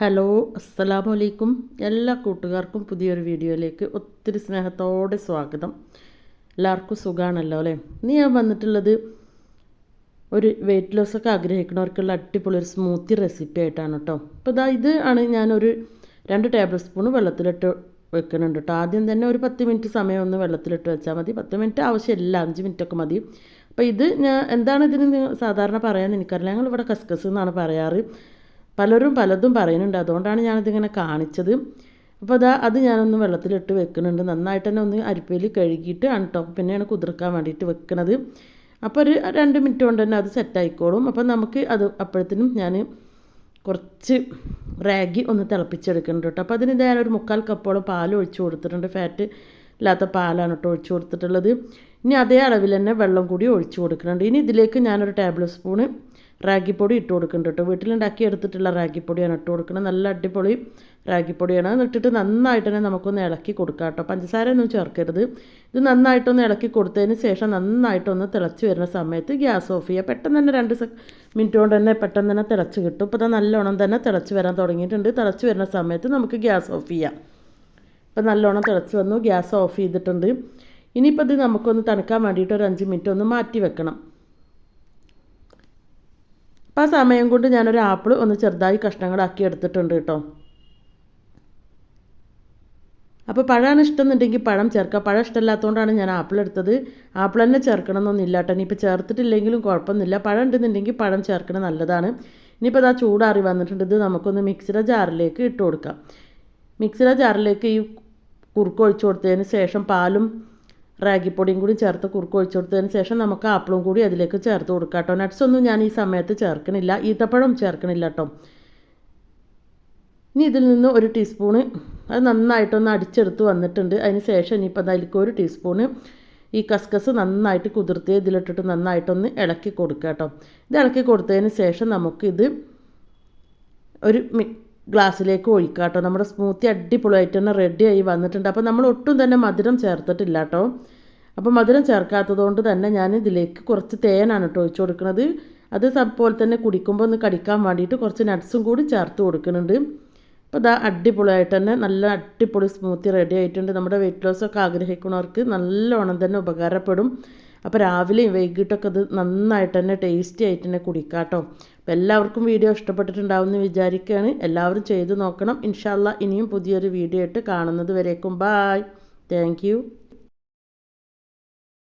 Hello അസ്സലാമു അലൈക്കും എല്ലാ കൂട്ടുകാർക്കും പുതിയൊരു വീഡിയോയിലേക്ക് ഒത്തിരി സ്നേഹത്തോടെ സ്വാഗതം. എല്ലാവർക്കും സുഖമാണല്ലോ അല്ലേ? ഇനി ഞാൻ വന്നിട്ടുള്ളത് ഒരു വെയിറ്റ് ലോസൊക്കെ ആഗ്രഹിക്കുന്നവർക്കുള്ള അടിപൊളി ഒരു സ്മൂത്തി റെസിപ്പി ആയിട്ടാണ് കേട്ടോ അപ്പോൾ ഇതാ ഇത് ആണ് ഞാനൊരു രണ്ട് ടേബിൾ സ്പൂൺ വെള്ളത്തിലിട്ട് വെക്കുന്നുണ്ട് കേട്ടോ ആദ്യം തന്നെ ഒരു പത്ത് മിനിറ്റ് സമയം ഒന്ന് വെള്ളത്തിലിട്ട് വെച്ചാൽ മതി. പത്ത് മിനിറ്റ് ആവശ്യമില്ല അഞ്ച് മിനിറ്റൊക്കെ മതി. അപ്പോൾ ഇത് ഞാൻ എന്താണ് ഇതിന് സാധാരണ പറയാമെന്ന് എനിക്കറിയില്ല ഞങ്ങൾ ഇവിടെ കസ്കസ് എന്നാണ് പറയാറ്. പലരും പലതും പറയുന്നുണ്ട്. അതുകൊണ്ടാണ് ഞാനിതിങ്ങനെ കാണിച്ചത്. അപ്പോൾ അതാ അത് ഞാനൊന്ന് വെള്ളത്തിലിട്ട് വെക്കുന്നുണ്ട്. നന്നായിട്ട് തന്നെ ഒന്ന് അരിപ്പയിൽ കഴുകിയിട്ട് ആണ് കേട്ടോ പിന്നെയാണ് കുതിർക്കാൻ വേണ്ടിയിട്ട് വെക്കുന്നത് അപ്പോൾ ഒരു രണ്ട് മിനിറ്റ് കൊണ്ട് തന്നെ അത് സെറ്റായിക്കോളും അപ്പോൾ നമുക്ക് അത് അപ്പോഴത്തേനും ഞാൻ കുറച്ച് റാഗി ഒന്ന് തിളപ്പിച്ചെടുക്കുന്നുണ്ട് കേട്ടോ. അപ്പോൾ അതിന് ഞാനൊരു മുക്കാൽ കപ്പോളം പാൽ ഒഴിച്ച് കൊടുത്തിട്ടുണ്ട്. ഫാറ്റ് ഇല്ലാത്ത പാലാണ് കേട്ടോ ഒഴിച്ച് കൊടുത്തിട്ടുള്ളത്. ഇനി അതേ അളവിൽ തന്നെ വെള്ളം കൂടി ഒഴിച്ച് കൊടുക്കുന്നുണ്ട്. ഇനി ഇതിലേക്ക് ഞാനൊരു ടേബിൾ സ്പൂണ് റാഗിപ്പൊടി ഇട്ട് കൊടുക്കുന്നുണ്ട് കേട്ടോ. വീട്ടിലുണ്ടാക്കി എടുത്തിട്ടുള്ള റാഗിപ്പൊടിയാണ് ഇട്ട് കൊടുക്കുന്നത്. നല്ല അടിപൊളി റാഗിപ്പൊടിയാണ്. ഇട്ടിട്ട് നന്നായിട്ട് തന്നെ നമുക്കൊന്ന് ഇളക്കി കൊടുക്കാം കേട്ടോ. പഞ്ചസാര ഒന്നും ചേർക്കരുത്. ഇത് നന്നായിട്ടൊന്ന് ഇളക്കി കൊടുത്തതിന് ശേഷം നന്നായിട്ടൊന്ന് തിളച്ച് വരുന്ന സമയത്ത് ഗ്യാസ് ഓഫ് ചെയ്യുക. പെട്ടെന്ന് തന്നെ രണ്ട് മിനിറ്റ് കൊണ്ട് തന്നെ പെട്ടെന്ന് തന്നെ തിളച്ച് കിട്ടും. ഇപ്പോൾ നല്ലോണം തന്നെ തിളച്ച് വരാൻ തുടങ്ങിയിട്ടുണ്ട്. തിളച്ച് വരുന്ന സമയത്ത് നമുക്ക് ഗ്യാസ് ഓഫ് ചെയ്യാം. ഇപ്പം നല്ലോണം തിളച്ച് വന്നു. ഗ്യാസ് ഓഫ് ചെയ്തിട്ടുണ്ട്. ഇനിയിപ്പോൾ ഇത് നമുക്കൊന്ന് തണുക്കാൻ വേണ്ടിയിട്ട് ഒരു അഞ്ച് മിനിറ്റ് ഒന്ന് മാറ്റി വെക്കണം. അപ്പോൾ ആ സമയം കൊണ്ട് ഞാനൊരു ആപ്പിൾ ഒന്ന് ചെറുതായി കഷ്ണങ്ങളാക്കി എടുത്തിട്ടുണ്ട് കേട്ടോ. അപ്പോൾ പഴമാണ് ഇഷ്ടമെന്നുണ്ടെങ്കിൽ പഴം ചേർക്കാം. പഴം ഇഷ്ടമില്ലാത്തതുകൊണ്ടാണ് ഞാൻ ആപ്പിൾ എടുത്തത്. ആപ്പിൾ തന്നെ ചേർക്കണം എന്നൊന്നുമില്ല കേട്ടോ. ഇനിയിപ്പോൾ ചേർത്തിട്ടില്ലെങ്കിലും കുഴപ്പമൊന്നുമില്ല. പഴം ഉണ്ടെന്നുണ്ടെങ്കിൽ പഴം ചേർക്കണം നല്ലതാണ്. ഇനിയിപ്പോൾ അതാ ചൂടാറി വന്നിട്ടുണ്ട്. ഇത് നമുക്കൊന്ന് മിക്സിയുടെ ജാറിലേക്ക് ഇട്ട് കൊടുക്കാം. മിക്സിയുടെ ജാറിലേക്ക് ഈ കുറുക്ക് ഒഴിച്ചു കൊടുത്തതിന് ശേഷം പാലും റാഗിപ്പൊടിയും കൂടി ചേർത്ത് കുറുക്ക് ഒഴിച്ചു കൊടുത്തതിന് ശേഷം നമുക്ക് ആപ്പിളും കൂടി അതിലേക്ക് ചേർത്ത് കൊടുക്കാം കേട്ടോ. നട്ട്സ് ഒന്നും ഞാൻ ഈ സമയത്ത് ചേർക്കണില്ല. ഈത്തപ്പഴം ചേർക്കണില്ല കേട്ടോ. ഇനി ഇതിൽ നിന്ന് ഒരു ടീസ്പൂണ് അത് നന്നായിട്ടൊന്ന് അടിച്ചെടുത്ത് വന്നിട്ടുണ്ട്. അതിന് ശേഷം ഇനിയിപ്പോൾ അതിലേക്ക് ഒരു ടീസ്പൂണ് ഈ കസ്കസ് നന്നായിട്ട് കുതിർത്തി ഇതിലിട്ടിട്ട് നന്നായിട്ടൊന്ന് ഇളക്കി കൊടുക്കുക കേട്ടോ. ഇത് ഇളക്കി കൊടുത്തതിന് ശേഷം നമുക്കിത് ഒരു ഗ്ലാസ്സിലേക്ക് ഒഴിക്കുക കേട്ടോ നമ്മുടെ സ്മൂത്തി അടിപൊളിയായിട്ട് തന്നെ റെഡിയായി വന്നിട്ടുണ്ട്. അപ്പോൾ നമ്മൾ ഒട്ടും തന്നെ മധുരം ചേർത്തിട്ടില്ല കേട്ടോ. അപ്പോൾ മധുരം ചേർക്കാത്തതുകൊണ്ട് തന്നെ ഞാൻ ഇതിലേക്ക് കുറച്ച് തേനാണ് കേട്ടോ ഒഴിച്ചു കൊടുക്കുന്നത്. അത് പോലെ തന്നെ കുടിക്കുമ്പോൾ ഒന്ന് കടിക്കാൻ വേണ്ടിയിട്ട് കുറച്ച് നട്ട്സും കൂടി ചേർത്ത് കൊടുക്കുന്നുണ്ട്. അപ്പോൾ ഇതാ അടിപൊളിയായിട്ട് തന്നെ നല്ല അടിപൊളി സ്മൂത്തി റെഡി ആയിട്ടുണ്ട്. നമ്മുടെ വെയിറ്റ് ലോസ് ഒക്കെ ആഗ്രഹിക്കുന്നവർക്ക് നല്ലോണം തന്നെ ഉപകാരപ്പെടും. അപ്പോൾ രാവിലെയും വൈകിട്ടൊക്കെ അത് നന്നായിട്ട് തന്നെ ടേസ്റ്റി ആയിട്ട് തന്നെ കുടിക്കാം കേട്ടോ അപ്പോൾ എല്ലാവർക്കും വീഡിയോ ഇഷ്ടപ്പെട്ടിട്ടുണ്ടാവുമെന്ന് വിചാരിക്കുകയാണ്. എല്ലാവരും ചെയ്ത് നോക്കണം. ഇൻഷാല്ല ഇനിയും പുതിയൊരു വീഡിയോ ആയിട്ട് കാണുന്നത് വരേക്കും. Bye thank